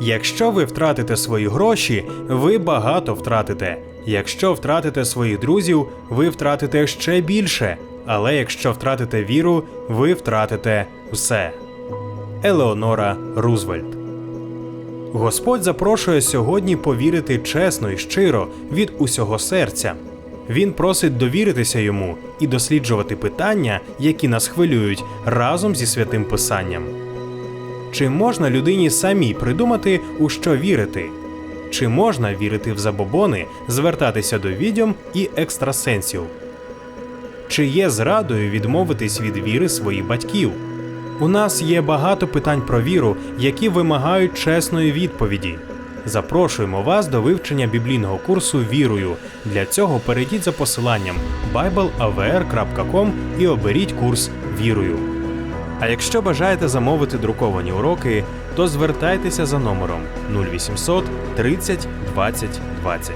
Якщо ви втратите свої гроші, ви багато втратите. Якщо втратите своїх друзів, ви втратите ще більше. Але якщо втратите віру, ви втратите все. Елеонора Рузвельт Господь запрошує сьогодні повірити чесно і щиро від усього серця. Він просить довіритися йому і досліджувати питання, які нас хвилюють, разом зі святим писанням. Чи можна людині самій придумати, у що вірити? Чи можна вірити в забобони, звертатися до відьом і екстрасенсів? Чи є зрадою відмовитись від віри своїх батьків? У нас є багато питань про віру, які вимагають чесної відповіді. Запрошуємо вас до вивчення біблійного курсу вірою. Для цього перейдіть за посиланням bibleavr.com і оберіть курс вірою. А якщо бажаєте замовити друковані уроки, то звертайтеся за номером 0800 30 20 20.